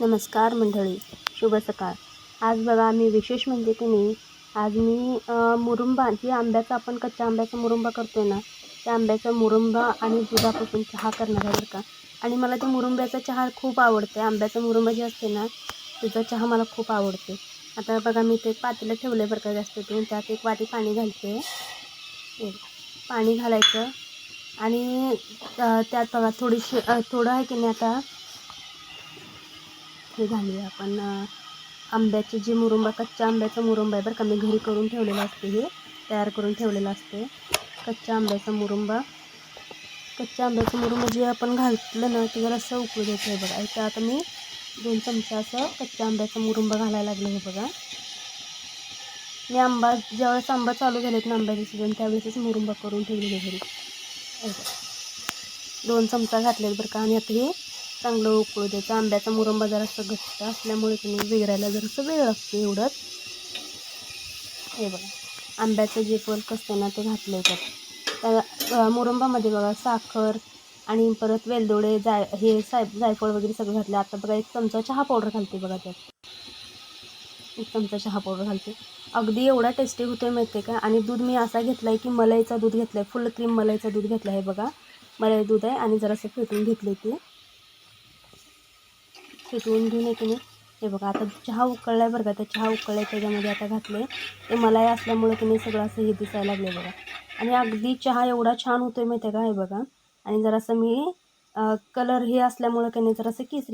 नमस्कार मंडळी शुभ सकाळ. आज बघा आम्ही विशेष म्हणजे की नाही आज मी मुरुंबा जे आंब्याचा आपण कच्च्या आंब्याचा मुरुंबा करतो आहे ना त्या आंब्याचा मुरुंबा आणि दुधापासून चहा करणार आहे बरं का. आणि मला ते मुरुंब्याचा चहा खूप आवडते आंब्याचा मुरुंबा जे असते ना त्याचा चहा मला खूप आवडते आता बघा मी ते पातेलं ठेवलं बरं का जास्त करून त्यात एक वाटी पाणी घालते पाणी घालायचं. आणि त्यात बघा थोडीशी थोडं आहे की नाही आता हे झाली आपण आंब्याचे जे मुरुंबा कच्च्या आंब्याचा मुरुंबा आहे बरं का मी घरी करून ठेवलेलं असते हे तयार करून ठेवलेलं असते. कच्च्या आंब्याचा मुरुंबा. कच्च्या आंब्याचा मुरुंबा जे आपण घातलं ना ते जरा असं उकळू द्यायचं आहे बघा. इथं आता मी दोन चमचा असं कच्च्या आंब्याचा मुरुंबा घालायला लागले हे बघा. मी आंबा ज्यावेळेस आंबा चालू झालेत ना आंब्याचे सीजन त्यावेळेसच मुरुंबा करून ठेवलेले घरी. दोन चमचा घातलेत बरं का. आणि आता हे चांगलं उकळू द्यायचं. आंब्याचा मुरंबा जरासं घट्ट असल्यामुळे तुम्ही वेगळ्याला जरासं वेळ लागतो एवढंच. हे बघा. आंब्याचं जे पल्क असतं ना ते घातलं त्यात. त्या मुरंबामध्ये बघा साखर आणि परत वेलदोडे जाय हे साय जायफळ वगैरे सगळं घातलं आता बघा एक चमचा चहा पावडर घालते बघा त्यात. एक चमचा चहा पावडर घालते. अगदी एवढा टेस्टी होतोय माहिती आहे का? आणि दूध मी असा घेतला आहे की मलाईचा दूध घेतला आहे फुल क्रीम मलाईचा दूध घेतला आहे बघा. मलाई दूध आहे आणि जरासं फेटून घेतले ते. फेटवून घेऊन येते मी. हे बघा आता चहा उकळला आहे बरं का? त्या चहा उकळला आहे त्याच्यामध्ये आता घातले. ते मलाई असल्यामुळे तुम्ही सगळं असं हे दिसायला लागले बघा. आणि अगदी चहा एवढा छान होतोय माहिती आहे का? हे बघा. आणि जरासं मी कलर हे असल्यामुळे की नाही जरासं केसरी